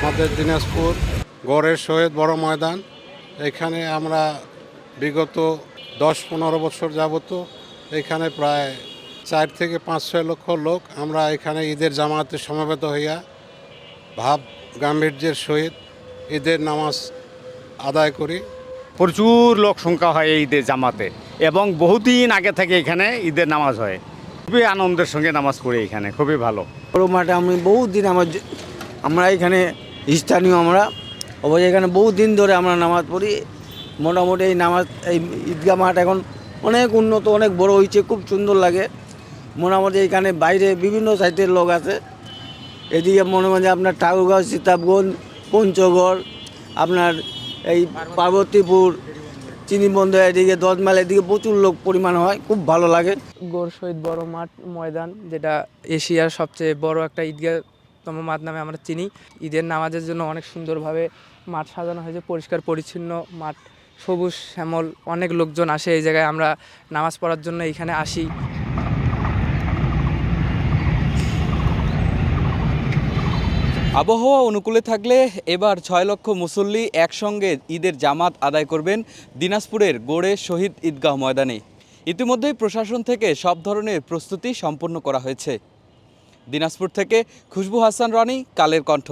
আমাদের দিনাজপুর গড়ের শহীদ বড় ময়দান। এখানে আমরা বিগত দশ পনেরো বছর যাবত এখানে প্রায় চার থেকে পাঁচ ছয় লক্ষ লোক আমরা এখানে ঈদের জামাতে সমবেত হইয়া ভাব গাম্ভীর্যের সহিত ঈদের নামাজ আদায় করি। প্রচুর লোক সংখ্যা হয় এই ঈদের জামাতে এবং বহুদিন আগে থেকে এখানে ঈদের নামাজ হয়। খুবই আনন্দের সঙ্গে নামাজ পড়ি এখানে খুবই ভালো। বড় মাঠে আমি বহুদিন আমার আমরা এখানে স্থানীয় আমরা। অবশ্য এখানে বহুত দিন ধরে আমরা নামাজ পড়ি। মোটামুটি এই নামাজ, এই ঈদগাহ মাঠ এখন অনেক উন্নত, অনেক বড় হয়েছে, খুব সুন্দর লাগে। মোটামুটি এখানে বাইরে বিভিন্ন সাইটের লোক আছে। এদিকে মনে মনে আপনার ঠাকুরগাঁও সীতাবগঞ্জ পঞ্চগড়, আপনার এই পার্বতীপুর চিনিবন্ধ এদিকে দশ মাইল এদিকে প্রচুর লোক পরিমাণ হয়, খুব ভালো লাগে। গোর শহীদ বড় মাঠ, ময়দান, যেটা এশিয়ার সবচেয়ে বড় একটা ঈদগাহতম মাঠ নামে আমরা চিনি। ঈদের নামাজের জন্য অনেক সুন্দরভাবে মাঠ সাজানো হয়েছে, পরিষ্কার, পরিচ্ছন্ন মাঠ, সবুজ, শ্যামল, অনেক লোকজন আসে এই জায়গায়, আমরা নামাজ পড়ার জন্য এখানে আসি। আবহাওয়া অনুকূলে থাকলে এবার ছয় লক্ষ মুসল্লি একসঙ্গে ঈদের জামাত আদায় করবেন দিনাজপুরের গোড়ে শহীদ ঈদগাহ ময়দানে। ইতিমধ্যেই প্রশাসন থেকে সব ধরনের প্রস্তুতি সম্পন্ন করা হয়েছে। দিনাজপুর থেকে খুশবু হাসান রানি কালের কণ্ঠ।